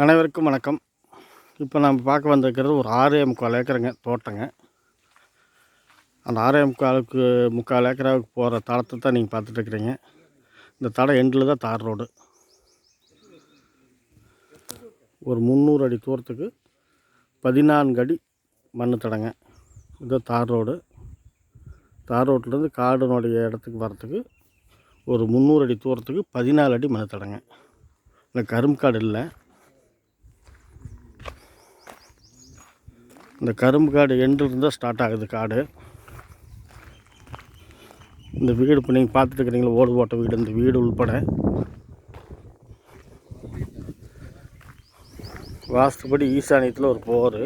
அனைவருக்கும் வணக்கம். இப்போ நம்ம பார்க்க வந்திருக்கிறது ஒரு ஆறே முக்கால் ஏக்கருங்க தோட்டங்க. அந்த ஆறே முக்காலுக்கு முக்கால் ஏக்கராவுக்கு போகிற தடத்தை தான் நீங்கள் பார்த்துட்ருக்குறீங்க. இந்த தடம் எண்டில் தான் தார் ரோடு. ஒரு முந்நூறு அடி தூரத்துக்கு பதினான்கு அடி மண் தடங்க. இது தார் ரோடு. தார் ரோட்லேருந்து காடுனுடைய இடத்துக்கு வரத்துக்கு ஒரு முந்நூறு அடி தூரத்துக்கு பதினாலு அடி மண் தடங்க. இல்லை கரும்பு காடு இல்லை. இந்த கரும்பு காடு எண்டு இருந்தால் ஸ்டார்ட் ஆகுது காடு. இந்த வீடு இப்போ நீங்கள் பார்த்துட்டுருக்குறீங்களா? ஓடு ஓட்ட வீடு இந்த வீடு உள்பட. வாஸ்துபடி ஈசானியத்தில் ஒரு போர்.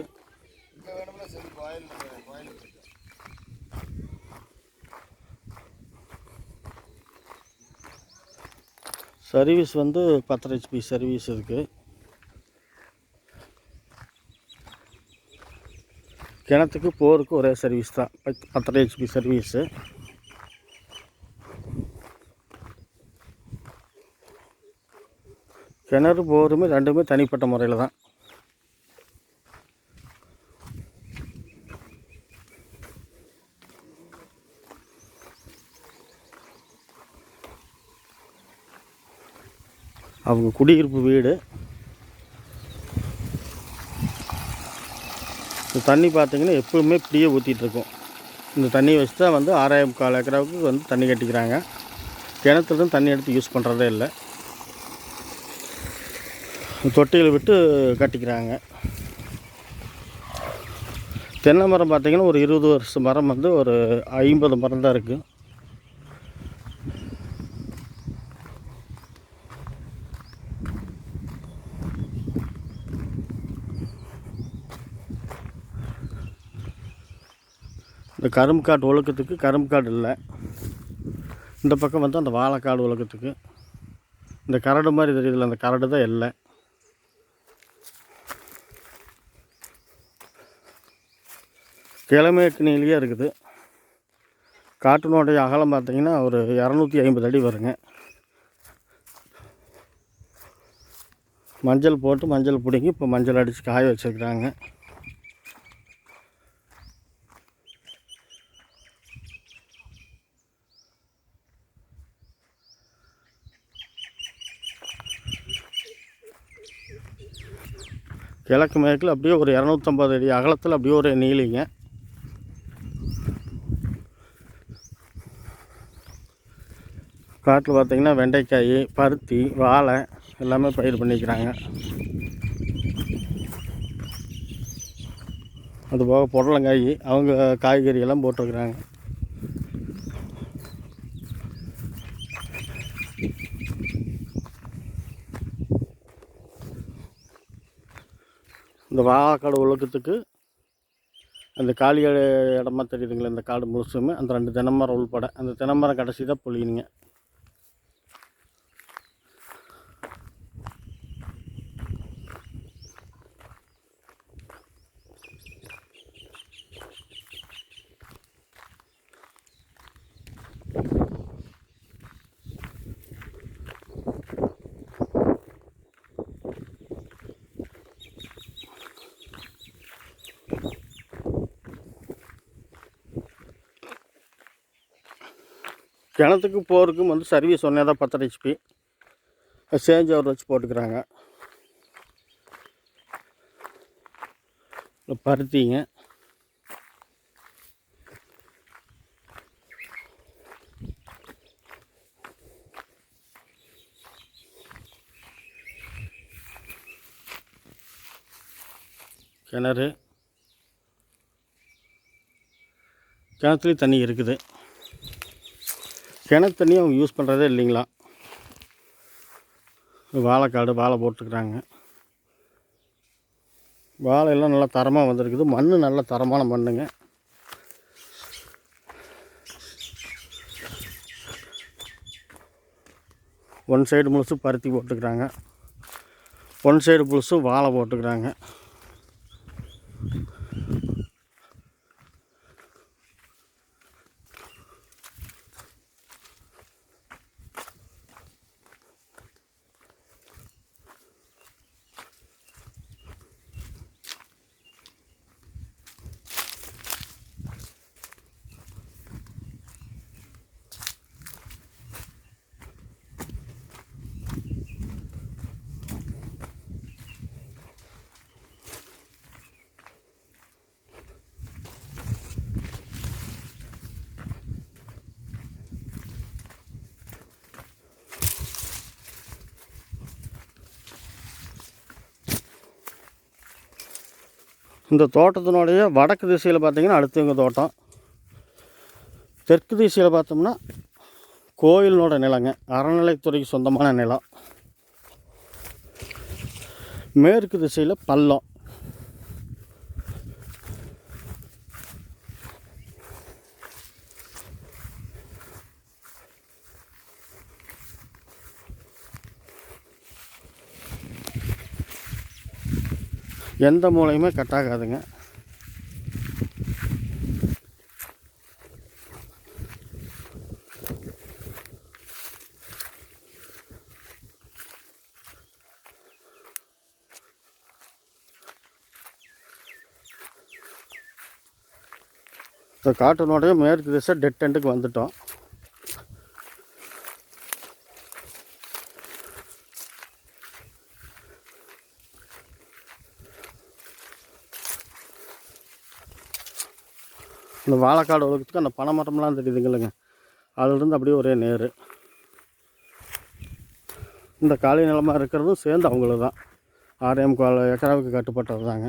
சர்வீஸ் வந்து பத்தரை ஹெச்பி சர்வீஸ் இருக்குது கிணத்துக்கு போருக்கு ஒரே சர்வீஸ் தான். பத்- பத்தரை ஹெச்பி சர்வீஸு கிணறு போருமே ரெண்டுமே தனிப்பட்ட முறையில் தான். அவங்க குடியிருப்பு வீடு இந்த தண்ணி பார்த்திங்கன்னா எப்பவுமே இப்படியே ஊற்றிட்டுருக்கும் இந்த தண்ணியை வச்சு தான் வந்து ஆறாயிரம் கால் ஏக்கராவுக்கு வந்து தண்ணி கட்டிக்கிறாங்க. கிணத்துலேருந்து தண்ணி எடுத்து யூஸ் பண்ணுறதே இல்லை. தொட்டியில் விட்டு கட்டிக்கிறாங்க. தென்னை மரம் பார்த்திங்கன்னா ஒரு இருபது வருஷம் மரம் வந்து ஒரு ஐம்பது மரம் தான் இருக்குது இந்த கரும்பு காடு ஒழுக்கத்துக்கு கரும்பு காடு இல்லை. இந்த பக்கம் வந்து அந்த வாழைக்காடு ஒழுக்கத்துக்கு. இந்த கரடு மாதிரி தெரியுதுல்ல அந்த கரடு தான் இல்லை கிழமேக்கினிலேயே இருக்குது. காட்டினுடைய அகலம் பார்த்திங்கன்னா ஒரு இரநூத்தி ஐம்பது அடி வருங்க. மஞ்சள் போட்டு மஞ்சள் பிடுங்கி இப்போ மஞ்சள் அடித்து காய வச்சுருக்குறாங்க. கிழக்கு மேற்கில் அப்படியே ஒரு இரநூத்தம்பது அடி அகலத்தில் அப்படியே ஒரு நீளிங்க காட்டில் பார்த்திங்கன்னா வெண்டைக்காய் பருத்தி வாழை எல்லாமே பயிர் பண்ணிக்கிறாங்க. அதுபோக புடலங்காய் அவங்க காய்கறியெல்லாம் போட்டிருக்கிறாங்க. இந்த வாழக்காடு உலகத்துக்கு அந்த காலி இடமா தெரியுதுங்களே இந்த காடு முழுசுமே அந்த ரெண்டு தினமரம் உள்பட. அந்த தினமரம் கடைசி தான் பொழியணுங்க கிணத்துக்கு போகிறதுக்கும் வந்து சர்வீஸ் ஒன்றே தான் பத்தரை ஹெச்பி சேஞ்ச் ஓவர் வச்சு போட்டுக்கிறாங்க. பருத்திங்க. கிணறு. கிணத்துலேயும் தண்ணி இருக்குது. கிணத்து தண்ணி அவங்க யூஸ் பண்ணுறதே இல்லைங்களா? வாழைக்காடு வாழை போட்டுக்கிறாங்க வாழை எல்லாம் நல்லா தரமாக வந்திருக்குது. மண் நல்ல தரமான மண்ணுங்க. ஒன் சைடு முழுசும் பருத்தி போட்டுக்கிறாங்க. ஒன் சைடு முழுசும் வாழை போட்டுக்கிறாங்க. இந்த தோட்டத்தினுடைய வடக்கு திசையில் பார்த்தீங்கன்னா அடுத்தவங்க தோட்டம். தெற்கு திசையில் பார்த்தோம்னா கோயிலினோட நிலங்க அறநிலைத்துறைக்கு சொந்தமான நிலம். மேற்கு திசையில் பள்ளம். எந்த மூலையுமே கட் ஆகாதுங்க. இந்த காட்டினோடய மேற்கு திசை டெட் எண்டுக்கு வந்துட்டோம். இந்த வாழைக்காடு உலகத்துக்கு அந்த பனை மரம்லாம் தெரியுதுங்களேங்க அதுலேருந்து அப்படியே ஒரே நேர். இந்த காலை நிலமாக இருக்கிறதும் சேர்ந்து அவங்கள தான் ஆர்எம் கால ஏக்கராவுக்கு கட்டுப்பட்டது தாங்க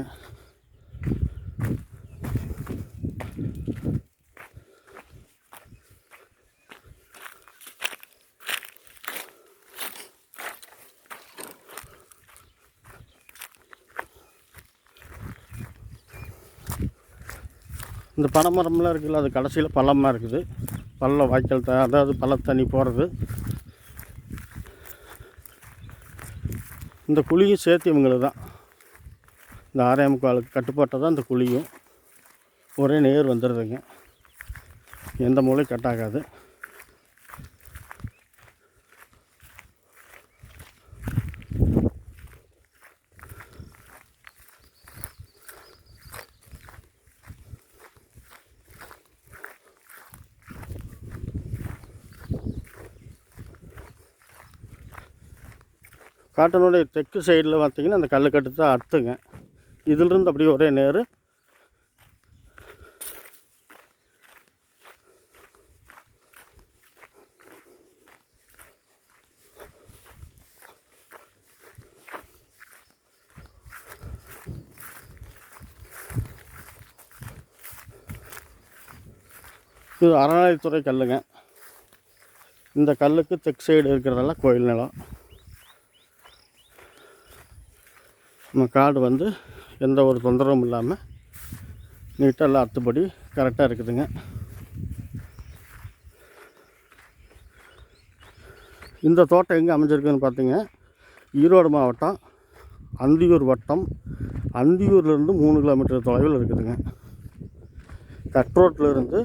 இந்த பனை மரம்லாம் இருக்குல்ல அது கடைசியில் பள்ளமாக இருக்குது. பள்ளம் வாய்க்கால் த அதாவது பள்ள தண்ணி போகிறது இந்த குழியும் சேர்த்து இவங்களுக்கு தான். இந்த ஆறாம் காலுக்கு கட்டுப்பாட்டை தான் இந்த குழியும் ஒரே நேர் வந்துடுதுங்க. எந்த மூலையும் கட் காட்டனுடைய தெற்கு சைடில் பார்த்திங்கன்னா அந்த கல்லுக்கட்டு தான் அர்த்துங்க இதிலிருந்து அப்படியே ஒரே நேர். இது அறநிலைத்துறை கல்லுங்க. இந்த கல்லுக்கு தெற்கு சைடு இருக்கிறதெல்லாம் கோயில் நிலம். நம்ம காடு வந்து எந்த ஒரு தொந்தரவும் இல்லாமல் நீட்டாக எல்லாம் அத்துப்படி கரெக்டாக இருக்குதுங்க. இந்த தோட்டம் எங்கே அமைஞ்சிருக்குன்னு பார்த்தீங்க. ஈரோடு மாவட்டம் அந்தியூர் வட்டம். அந்தியூர்லேருந்து மூணு கிலோமீட்டர் தொலைவில் இருக்குதுங்க. கட்ரோட்லேருந்து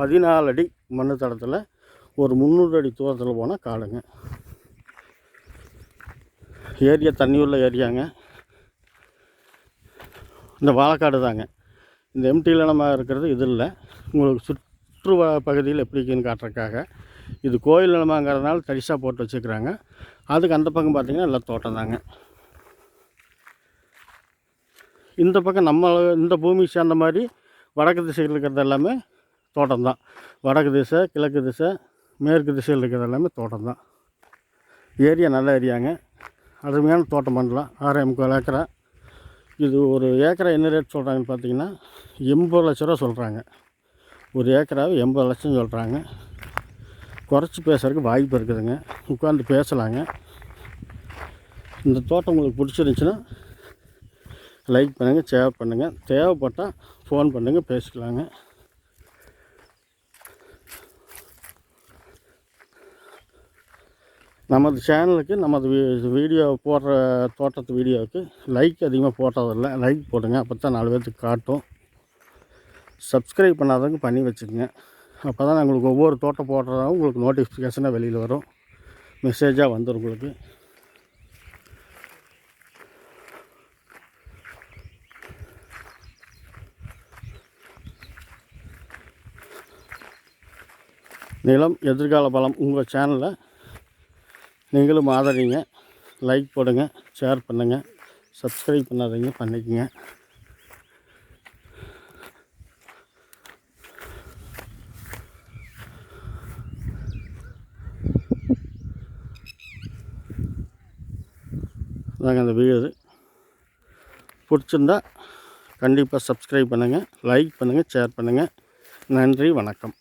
பதினாலு அடி மண் தடத்தில் ஒரு முந்நூறு அடி தூரத்தில் போனால் காடுங்க. ஏரியா தண்ணி உள்ள ஏரியாங்க. இந்த வாழைக்காடு தாங்க. இந்த எம்டியில் நம்ம இருக்கிறது இது இல்லை. உங்களுக்கு சுற்று பகுதியில் எப்படி இருக்குன்னு காட்டுறதுக்காக இது கோயில் நிலமாங்கிறதுனால தரிசாக போட்டு வச்சுக்கிறாங்க. அதுக்கு அந்த பக்கம் பார்த்திங்கன்னா எல்லாம் தோட்டம் தாங்க. இந்த பக்கம் நம்ம இந்த பூமி சேர்ந்த மாதிரி வடக்கு திசையில் இருக்கிறது எல்லாமே தோட்டம் தான். வடக்கு திசை கிழக்கு திசை மேற்கு திசையில் இருக்கிறது எல்லாமே தோட்டம் தான். ஏரியா நல்ல ஏரியாங்க. அருமையான தோட்டம் பண்ணலாம் ஆறு முக்கால் ஏக்கரா. இது ஒரு ஏக்கரா என்ன ரேட் சொல்கிறாங்கன்னு பார்த்தீங்கன்னா எண்பது லட்ச ரூபா சொல்கிறாங்க ஒரு ஏக்கராவை எண்பது லட்சம் சொல்கிறாங்க குறைச்சி பேசுறதுக்கு வாய்ப்பு இருக்குதுங்க. உட்காந்து பேசலாங்க. இந்த தோட்டம் உங்களுக்கு பிடிச்சிருந்துச்சின்னா லைக் பண்ணுங்கள் ஷேர் பண்ணுங்கள் தேவைப்பட்டால் ஃபோன் பண்ணுங்கள் பேசிக்கலாங்க. நமது சேனலுக்கு நமது வீ- வீடியோ போடுற தோட்டத்து வீடியோவுக்கு லைக் அதிகமாக போட்டதில்லை. லைக் போடுங்க. அப்போ தான் நாலு பேர்த்துக்கு காட்டும். சப்ஸ்கிரைப் பண்ணாதவங்க பண்ணி வச்சுக்கோங்க. அப்போ தான் உங்களுக்கு ஒவ்வொரு தோட்டம் போடுறதாகவும் உங்களுக்கு நோட்டிஃபிகேஷனாக வெளியில் வரும். மெசேஜாக வந்துடும் உங்களுக்கு. நிலம் எதிர்கால பலம் உங்கள் சேனலில் நீங்களும் ஆதரிங்க லைக் போடுங்க ஷேர் பண்ணுங்கள் சப்ஸ்கிரைப் பண்ணாதீங்க பண்ணிக்கங்க. அதாங்க அந்த வீடு பிடிச்சிருந்தா கண்டிப்பாக சப்ஸ்கிரைப் பண்ணுங்கள் லைக் பண்ணுங்கள் ஷேர் பண்ணுங்கள் நன்றி வணக்கம்.